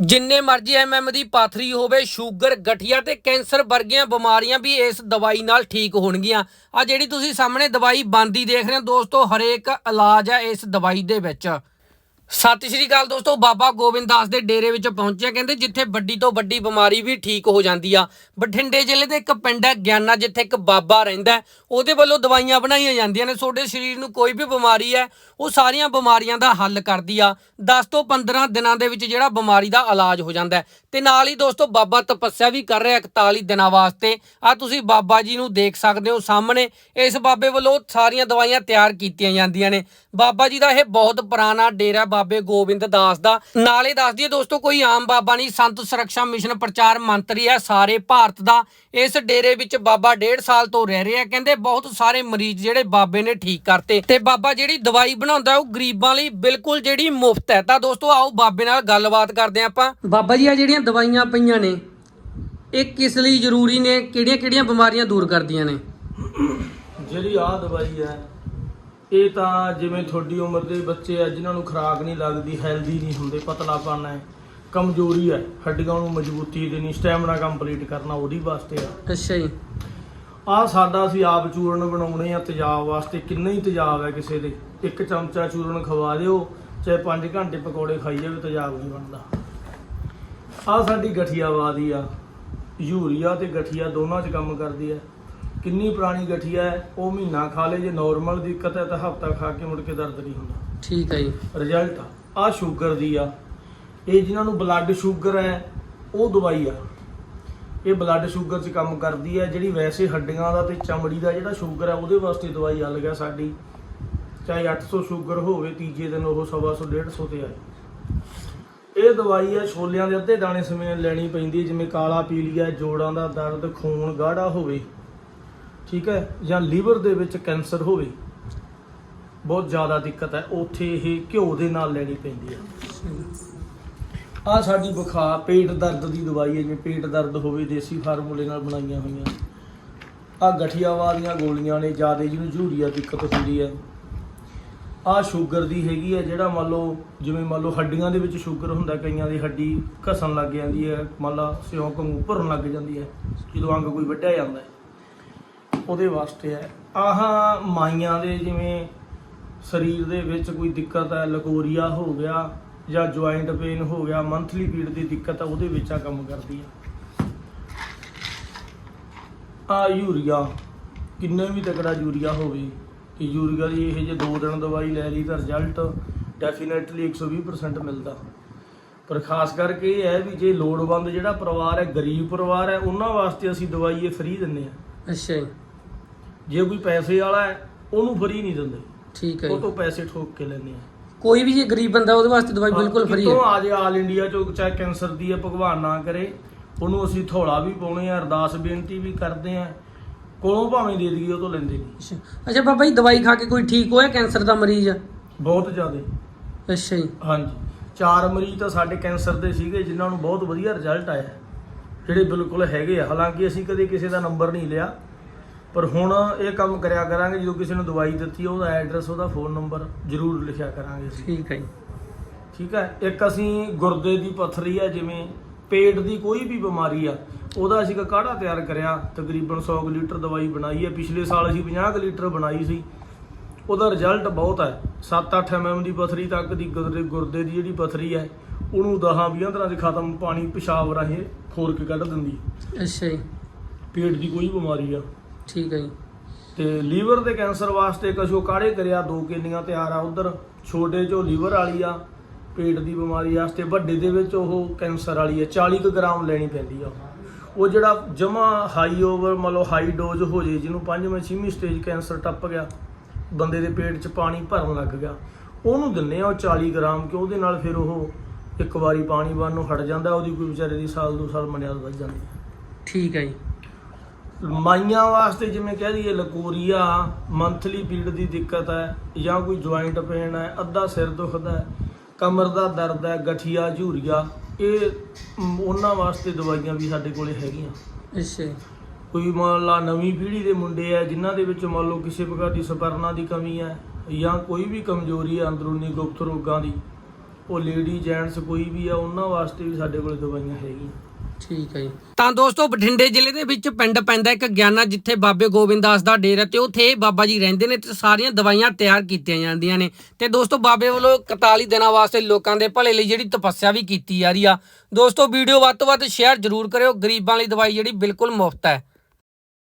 ਜਿੰਨੇ ਮਰਜ਼ੀ ਐਮਐਮ ਦੀ ਪਾਥਰੀ ਹੋਵੇ, ਸ਼ੂਗਰ, ਗਠੀਆ ਤੇ ਕੈਂਸਰ ਵਰਗੀਆਂ ਬਿਮਾਰੀਆਂ ਵੀ ਇਸ ਦਵਾਈ ਨਾਲ ਠੀਕ ਹੋਣਗੀਆਂ। ਆ ਜਿਹੜੀ ਤੁਸੀਂ ਸਾਹਮਣੇ ਦਵਾਈ ਬੰਦੀ ਦੇਖ ਰਹੇ ਹੋ, ਦੋਸਤੋ, ਹਰੇਕ ਇਲਾਜ ਹੈ ਇਸ ਦਵਾਈ ਦੇ ਵਿੱਚ। ਸਤਿ ਸ਼੍ਰੀ ਅਕਾਲ ਦੋਸਤੋ, ਬਾਬਾ ਗੋਬਿੰਦ ਦਾਸ ਦੇ ਡੇਰੇ ਵਿੱਚ ਪਹੁੰਚਿਆ ਕਹਿੰਦੇ ਜਿੱਥੇ ਵੱਡੀ ਤੋਂ ਵੱਡੀ ਬਿਮਾਰੀ ਵੀ ਠੀਕ ਹੋ ਜਾਂਦੀ ਆ। ਬਠਿੰਡੇ ਜ਼ਿਲ੍ਹੇ ਦੇ ਇੱਕ ਪਿੰਡ ਹੈ ਗਿਆਨਾ, ਜਿੱਥੇ ਇੱਕ ਬਾਬਾ ਰਹਿੰਦਾ ਉਹਦੇ ਵੱਲੋਂ ਦਵਾਈਆਂ ਬਣਾਈਆਂ ਜਾਂਦੀਆਂ ਨੇ। ਤੁਹਾਡੇ ਸਰੀਰ ਨੂੰ ਕੋਈ ਵੀ ਬਿਮਾਰੀ ਹੈ, ਉਹ ਸਾਰੀਆਂ ਬਿਮਾਰੀਆਂ ਦਾ ਹੱਲ ਕਰਦੀ ਆ। 10 ਤੋਂ 15 ਦਿਨਾਂ ਦੇ ਵਿੱਚ ਜਿਹੜਾ ਬਿਮਾਰੀ ਦਾ ਇਲਾਜ ਹੋ ਜਾਂਦਾ ਹੈ। ਤੇ ਨਾਲ ਹੀ ਦੋਸਤੋ, ਬਾਬਾ ਤਪੱਸਿਆ ਵੀ ਕਰ ਰਿਹਾ 41 ਦਿਨਾਂ ਵਾਸਤੇ। ਆ ਤੁਸੀਂ ਬਾਬਾ ਜੀ ਨੂੰ ਦੇਖ ਸਕਦੇ ਹੋ ਸਾਹਮਣੇ। ਇਸ ਬਾਬੇ ਵੱਲੋਂ ਸਾਰੀਆਂ ਦਵਾਈਆਂ ਤਿਆਰ ਕੀਤੀਆਂ ਜਾਂਦੀਆਂ ਨੇ। ਬਾਬਾ ਜੀ ਦਾ ਇਹ ਬਹੁਤ ਪੁਰਾਣਾ ਡੇਰਾ ਬਾਬੇ ਗੋਬਿੰਦ ਦਾਸ ਦਾ। ਨਾਲੇ ਦੱਸ ਦਈਏ ਦੋਸਤੋ, ਕੋਈ ਆਮ ਬਾਬਾ ਨਹੀਂ, ਸੰਤ ਸੁਰੱਖਿਆ ਮਿਸ਼ਨ ਪ੍ਰਚਾਰ ਮੰਤਰੀ ਹੈ ਸਾਰੇ ਭਾਰਤ ਦਾ। ਇਸ ਡੇਰੇ ਵਿੱਚ ਬਾਬਾ ਡੇਢ ਸਾਲ ਤੋਂ ਰਹਿ ਰਿਹਾ ਕਹਿੰਦੇ ਬਹੁਤ ਸਾਰੇ ਮਰੀਜ਼ ਜਿਹੜੇ ਬਾਬੇ ਨੇ ਠੀਕ ਕਰਤੇ। ਤੇ ਬਾਬਾ ਜਿਹੜੀ ਦਵਾਈ ਬਣਾਉਂਦਾ, ਉਹ ਗਰੀਬਾਂ ਲਈ ਬਿਲਕੁਲ ਜਿਹੜੀ ਮੁਫਤ ਹੈ। ਤਾਂ ਦੋਸਤੋ, ਆਓ ਬਾਬੇ ਨਾਲ ਗੱਲਬਾਤ ਕਰਦੇ ਹਾਂ ਆਪਾਂ। ਬਾਬਾ ਜੀ ਆ ਜਿਹੜੀਆਂ ਦਵਾਈਆਂ ਪਈਆਂ ਨੇ, ਇਹ ਕਿਸ ਲਈ ਜ਼ਰੂਰੀ ਨੇ? ਕਿਹੜੀਆਂ ਕਿਹੜੀਆਂ ਬਿਮਾਰੀਆਂ ਦੂਰ ਕਰਦੀਆਂ ਨੇ? ਜਿਹੜੀ ਆਹ ਦਵਾਈ ਹੈ ਇਹ ਤਾਂ ਜਿਵੇਂ ਤੁਹਾਡੀ ਉਮਰ ਦੇ ਬੱਚੇ ਆ ਜਿਨ੍ਹਾਂ ਨੂੰ ਖੁਰਾਕ ਨਹੀਂ ਲੱਗਦੀ ਹੈਲਦੀ ਨਹੀਂ ਹੁੰਦੇ ਪਤਲਾਪਨ ਹੈ ਕਮਜ਼ੋਰੀ ਹੈ ਹੱਡੀਆਂ ਨੂੰ ਮਜ਼ਬੂਤੀ ਦੇਣੀ ਸਟੈਮਿਨਾ ਕੰਪਲੀਟ ਕਰਨਾ ਉਹਦੀ ਵਾਸਤੇ ਆ। ਅੱਛਾ ਜੀ। ਆਹ ਸਾਡਾ ਅਸੀਂ ਆਪ ਚੂਰਨ ਬਣਾਉਣੇ ਆ ਤੇਜ਼ਾਬ ਵਾਸਤੇ ਕਿੰਨੇ ਹੀ ਤੇਜ਼ਾਬ ਹੈ ਕਿਸੇ ਦੇ। ਇੱਕ ਚਮਚਾ ਚੂਰਨ ਖਵਾ ਦਿਓ ਚਾਹੇ 5 ਘੰਟੇ ਪਕੌੜੇ ਖਾਈ ਜਾਵੇ ਤੇਜ਼ਾਬ ਨਹੀਂ ਬਣਦਾ। ਆਹ ਸਾਡੀ ਗਠੀਆਵਾਦੀ ਆ ਯੂਰੀਆ ਤੇ ਗਠੀਆ ਦੋਨਾਂ 'ਚ ਕੰਮ ਕਰਦੀ ਹੈ। ਕਿੰਨੀ ਪੁਰਾਣੀ ਗਠੀਆ ਹੈ ਉਹ ਮਹੀਨਾ ਖਾ ਲੇ ਜੇ ਨਾਰਮਲ ਦਿੱਕਤ ਹੈ ਤਾਂ ਹਫਤਾ ਖਾ ਕੇ ਮੁੜ ਕੇ ਦਰਦ ਨਹੀਂ ਹੁੰਦਾ। ਠੀਕ ਹੈ ਜੀ। ਰਿਜ਼ਲਟ ਆ ਸ਼ੂਗਰ ਦੀ ਆ। ਇਹ ਜਿਨ੍ਹਾਂ ਨੂੰ ਬਲੱਡ ਸ਼ੂਗਰ ਹੈ ਉਹ ਦਵਾਈ ਆ। ਇਹ ਬਲੱਡ ਸ਼ੂਗਰ 'ਚ ਕੰਮ ਕਰਦੀ ਹੈ ਜਿਹੜੀ ਵੈਸੇ ਹੱਡੀਆਂ ਦਾ ਤੇ ਚਮੜੀ ਦਾ ਜਿਹੜਾ ਸ਼ੂਗਰ ਹੈ ਉਹਦੇ ਵਾਸਤੇ ਦਵਾਈ ਅਲੱਗ ਹੈ ਸਾਡੀ। ਚਾਹੇ 800 ਸ਼ੂਗਰ ਹੋਵੇ ਤੀਜੇ ਦਿਨ ਉਹ 125 150 ਤੇ ਆਏ। ਇਹ ਦਵਾਈ ਹੈ ਛੋਲਿਆਂ ਦੇ ਅੱਧੇ ਦਾਣੇ ਸਮੇਂ ਲੈਣੀ ਪੈਂਦੀ ਜਿਵੇਂ ਕਾਲਾ ਪੀਲੀਆ ਜੋੜਾਂ ਦਾ ਦਰਦ ਖੂਨ ਗਾੜਾ ਹੋਵੇ। ਠੀਕ ਹੈ, ਜਾਂ ਲੀਵਰ ਦੇ ਵਿੱਚ ਕੈਂਸਰ ਹੋਵੇ, ਬਹੁਤ ਜ਼ਿਆਦਾ ਦਿੱਕਤ ਹੈ। ਉੱਥੇ ਇਹ ਘਿਓ ਦੇ ਨਾਲ ਲੈਣੀ ਪੈਂਦੀ ਹੈ। ਆ ਸਾਡੀ ਬੁਖਾਰ, ਪੇਟ ਦਰਦ ਦੀ ਦਵਾਈ ਹੈ। ਜਿਵੇਂ ਪੇਟ ਦਰਦ ਹੋਵੇ, ਦੇਸੀ ਫਾਰਮੂਲੇ ਨਾਲ ਬਣਾਈਆਂ ਹੋਈਆਂ। ਆ ਗਠੀਆਵਾ ਦੀਆਂ ਗੋਲੀਆਂ ਨੇ, ਜ਼ਿਆਦਾ ਜਿਹਨੂੰ ਝੂਰੀਆ ਦਿੱਕਤ ਹੁੰਦੀ ਹੈ। ਆ ਸ਼ੂਗਰ ਦੀ ਹੈਗੀ ਹੈ, ਜਿਹੜਾ ਮੰਨ ਲਓ, ਜਿਵੇਂ ਮੰਨ ਲਓ ਹੱਡੀਆਂ ਦੇ ਵਿੱਚ ਸ਼ੂਗਰ ਹੁੰਦਾ, ਕਈਆਂ ਦੀ ਹੱਡੀ ਘਸਣ ਲੱਗ ਜਾਂਦੀ ਹੈ। ਮੰਨ ਲਾ ਸਿਉਂਕ ਵਾਂਗੂ ਭਰਨ ਲੱਗ ਜਾਂਦੀ ਹੈ। ਜਦੋਂ ਅੰਗ ਕੋਈ ਵੱਢਿਆ ਜਾਂਦਾ ਹੈ। ਉਹਦੇ ਵਾਸਤੇ ਹੈ। ਆਹ ਮਾਈਆਂ ਦੇ ਜਿਵੇਂ ਸਰੀਰ ਦੇ ਵਿੱਚ ਕੋਈ ਦਿੱਕਤ ਹੈ, ਲਕੋਰੀਆ ਹੋ ਗਿਆ ਜਾਂ ਜੁਆਇੰਟ ਪੇਨ ਹੋ ਗਿਆ ਮੰਥਲੀ ਪੀੜ ਦੀ ਦਿੱਕਤ ਹੈ, ਉਹਦੇ ਵਿੱਚ ਆ ਕੰਮ ਕਰਦੀ ਹੈ। ਆ ਯੂਰੀਆ, ਕਿੰਨੇ ਵੀ ਤਕੜਾ ਯੂਰੀਆ ਹੋਵੇ ਕਿ ਯੂਰੀਆ ਦੀ ਇਹ ਜੇ 2 ਦਿਨ ਦਵਾਈ ਲੈ ਲਈ ਤਾਂ ਰਿਜ਼ਲਟ ਡੈਫੀਨਿਟਲੀ 120% ਮਿਲਦਾ। ਪਰ ਖਾਸ ਕਰਕੇ ਇਹ ਹੈ ਵੀ ਜੇ ਲੋੜਵੰਦ ਜਿਹੜਾ ਪਰਿਵਾਰ ਹੈ, ਗਰੀਬ ਪਰਿਵਾਰ ਹੈ, ਉਹਨਾਂ ਵਾਸਤੇ ਅਸੀਂ ਦਵਾਈ ਇਹ ਫ੍ਰੀ ਦਿੰਨੇ ਆ ਅੱਛਾ ਜੀ। ਜੇ ਕੋਈ ਪੈਸੇ ਵਾਲਾ ਹੈ ਉਹਨੂੰ ਫ੍ਰੀ ਨਹੀਂ ਦਿੰਦੇ। ਠੀਕ ਹੈ ਉਹ ਜੀ। ਤੋਂ ਪੈਸੇ ਠੋਕ ਕੇ ਲੈਂਦੇ ਆ। ਕੋਈ ਵੀ ਜੇ ਗਰੀਬ ਬੰਦਾ ਉਹਦੇ ਵਾਸਤੇ ਦਵਾਈ ਬਿਲਕੁਲ ਫ੍ਰੀ ਕਿਤੋਂ ਹੈ। ਆ ਜੇ ਆਲ ਇੰਡੀਆ ਚੋਂ ਚਾਹੇ ਕੈਂਸਰ ਦੀ ਹੈ ਭਗਵਾਨ ਨਾ ਕਰੇ ਉਹਨੂੰ ਅਸੀਂ ਥੋੜਾ ਵੀ ਪਾਉਣੇ ਆ ਅਰਦਾਸ ਬੇਨਤੀ ਵੀ ਕਰਦੇ ਆ। ਕੋਲੋਂ ਭਾਵੇਂ ਦੇ ਦਈਏ ਉਹ ਤੋਂ ਲੈਂਦੇ ਨਹੀਂ। ਅੱਛਾ। ਅੱਛਾ ਬਾਬਾ ਜੀ ਦਵਾਈ ਖਾ ਕੇ ਕੋਈ ਠੀਕ ਹੋਇਆ ਕੈਂਸਰ ਦਾ ਮਰੀਜ਼? ਬਹੁਤ ਜ਼ਿਆਦਾ। ਅੱਛਾ ਜੀ। ਹਾਂਜੀ। ਚਾਰ ਮਰੀਜ਼ ਤਾਂ ਸਾਡੇ ਕੈਂਸਰ ਦੇ ਸੀਗੇ ਜਿਨ੍ਹਾਂ ਨੂੰ ਬਹੁਤ ਵਧੀਆ ਰਿਜ਼ਲਟ ਆਇਆ। ਜਿਹੜੇ ਬਿਲਕੁਲ ਹੈਗੇ ਆ। ਹਾਲਾਂਕਿ ਅਸੀਂ ਕਦੇ ਕਿਸੇ ਦਾ ਨੰਬਰ ਨਹੀਂ ਲਿਆ। ਪਰ ਹੁਣ ਇਹ ਕੰਮ ਕਰਿਆ ਕਰਾਂਗੇ ਜਦੋਂ ਕਿਸੇ ਨੂੰ ਦਵਾਈ ਦਿੱਤੀ ਉਹਦਾ ਐਡਰੈਸ ਉਹਦਾ ਫੋਨ ਨੰਬਰ ਜ਼ਰੂਰ ਲਿਖਿਆ ਕਰਾਂਗੇ ਅਸੀਂ। ਠੀਕ ਹੈ ਜੀ। ਠੀਕ ਹੈ? ਇੱਕ ਅਸੀਂ ਗੁਰਦੇ ਦੀ ਪੱਥਰੀ ਆ ਜਿਵੇਂ ਪੇਟ ਦੀ ਕੋਈ ਵੀ ਬਿਮਾਰੀ ਆ ਉਹਦਾ ਅਸੀਂ ਇੱਕ ਕਾੜਾ ਤਿਆਰ ਕਰਿਆ ਤਕਰੀਬਨ 100 ਕੁ ਲੀਟਰ ਦਵਾਈ ਬਣਾਈ ਹੈ। ਪਿਛਲੇ ਸਾਲ ਅਸੀਂ 50 ਕੁ ਲੀਟਰ ਬਣਾਈ ਸੀ। ਉਹਦਾ ਰਿਜ਼ਲਟ ਬਹੁਤ ਹੈ। 7-8 ਐਮਐਮ ਦੀ ਪੱਥਰੀ ਤੱਕ ਦੀ ਗੁਰਦੇ ਗੁਰਦੇ ਦੀ ਜਿਹੜੀ ਪੱਥਰੀ ਹੈ ਉਹਨੂੰ 10-20 ਤਰ੍ਹਾਂ ਦੇ ਖਤਮ ਪਾਣੀ ਪਿਸ਼ਾਬ ਰਾਹੀਂ ਖੋਰ ਕੇ ਕੱਢ ਦਿੰਦੀ। ਅੱਛਾ ਜੀ। ਪੇਟ ਦੀ ਕੋਈ ਬਿਮਾਰੀ ਆ। ਠੀਕ ਹੈ ਜੀ। ਤੇ ਲੀਵਰ ਦੇ ਕੈਂਸਰ ਵਾਸਤੇ ਕਸ਼ੋ ਕਾੜੇ ਕਰਿਆ? ਦੋ ਕਿੰਨੀਆਂ ਤਿਆਰ ਆ ਉਧਰ। ਛੋਟੇ ਚੋਂ ਲੀਵਰ ਵਾਲੀ ਆ ਪੇਟ ਦੀ ਬਿਮਾਰੀ ਵਾਸਤੇ। ਵੱਡੇ ਦੇ ਵਿੱਚ ਉਹ ਕੈਂਸਰ ਵਾਲੀ ਆ। 40 ਕੁ ਗ੍ਰਾਮ ਲੈਣੀ ਪੈਂਦੀ ਆ ਉਹ। ਜਿਹੜਾ ਜਮਾ ਹਾਈ ਓਵਰ ਮਤਲਬ ਹਾਈ ਡੋਜ਼ ਹੋ ਜੇ ਜਿਹਨੂੰ ਪੰਜਵੇਂ ਛੇਵੀਂ ਸਟੇਜ ਕੈਂਸਰ ਟੱਪ ਗਿਆ ਬੰਦੇ ਦੇ ਪੇਟ 'ਚ ਪਾਣੀ ਭਰਨ ਲੱਗ ਗਿਆ। ਉਹਨੂੰ ਦਿੰਨੇ ਆ ਉਹ 40 ਗ੍ਰਾਮ ਕਿ ਉਹਦੇ ਨਾਲ ਫਿਰ ਉਹ ਇੱਕ ਵਾਰੀ ਪਾਣੀ ਬੰਨ ਨੂੰ ਹਟ ਜਾਂਦਾ ਉਹਦੀ ਕੋਈ ਵਿਚਾਰੇ ਦੀ ਸਾਲ ਦੋ ਸਾਲ ਮਨਿਆਦ ਵੱਧ ਜਾਂਦੀ। ਠੀਕ ਹੈ ਜੀ। ਮਾਈਆਂ ਵਾਸਤੇ ਜਿਵੇਂ ਕਹਿ ਦਈਏ ਲਕੋਰੀਆ ਮੰਥਲੀ ਪੀੜ ਦੀ ਦਿੱਕਤ ਹੈ ਜਾਂ ਕੋਈ ਜੁਆਇੰਟ ਪੇਨ ਹੈ ਅੱਧਾ ਸਿਰ ਦੁਖਦਾ ਹੈ ਕਮਰ ਦਾ ਦਰਦ ਹੈ ਗਠੀਆ ਝੂਰੀਆ ਇਹ ਉਹਨਾਂ ਵਾਸਤੇ ਦਵਾਈਆਂ ਵੀ ਸਾਡੇ ਕੋਲੇ ਹੈਗੀਆਂ। ਅੱਛਾ। ਕੋਈ ਮੰਨ ਲਾ ਨਵੀਂ ਪੀੜ੍ਹੀ ਦੇ ਮੁੰਡੇ ਆ ਜਿਨ੍ਹਾਂ ਦੇ ਵਿੱਚ ਮੰਨ ਲਓ ਕਿਸੇ ਪ੍ਰਕਾਰ ਦੀ ਸਪਰਨਾ ਦੀ ਕਮੀ ਹੈ ਜਾਂ ਕੋਈ ਵੀ ਕਮਜ਼ੋਰੀ ਹੈ ਅੰਦਰੂਨੀ ਗੁਪਤ ਰੋਗਾਂ ਦੀ ਉਹ ਲੇਡੀ ਜੈਂਟਸ ਕੋਈ ਵੀ ਆ ਉਹਨਾਂ ਵਾਸਤੇ ਵੀ ਸਾਡੇ ਕੋਲ ਦਵਾਈਆਂ ਹੈਗੀਆਂ। ਠੀਕ ਹੈ ਜੀ। ਤਾਂ ਦੋਸਤੋ, ਬਠਿੰਡੇ ਜ਼ਿਲ੍ਹੇ ਦੇ ਵਿੱਚ ਪਿੰਡ ਪੈਂਦਾ ਇੱਕ ਗਿਆਨਾ ਜਿੱਥੇ ਬਾਬੇ ਗੋਬਿੰਦ ਦਾਸ ਦਾ ਡੇਰਾ ਤੇ ਉੱਥੇ ਬਾਬਾ ਜੀ ਰਹਿੰਦੇ ਨੇ ਤੇ ਸਾਰੀਆਂ ਦਵਾਈਆਂ ਤਿਆਰ ਕੀਤੀਆਂ ਜਾਂਦੀਆਂ ਨੇ। ਤੇ ਦੋਸਤੋ, ਬਾਬੇ ਵੱਲੋਂ 41 ਦਿਨਾਂ ਵਾਸਤੇ ਲੋਕਾਂ ਦੇ ਭਲੇ ਲਈ ਜਿਹੜੀ ਤਪੱਸਿਆ ਵੀ ਕੀਤੀ ਜਾ ਰਹੀ ਆ। ਦੋਸਤੋ, ਵੀਡੀਓ ਵੱਧ ਤੋਂ ਵੱਧ ਸ਼ੇਅਰ ਜ਼ਰੂਰ ਕਰਿਓ। ਗਰੀਬਾਂ ਲਈ ਦਵਾਈ ਜਿਹੜੀ ਬਿਲਕੁਲ ਮੁਫਤ ਹੈ।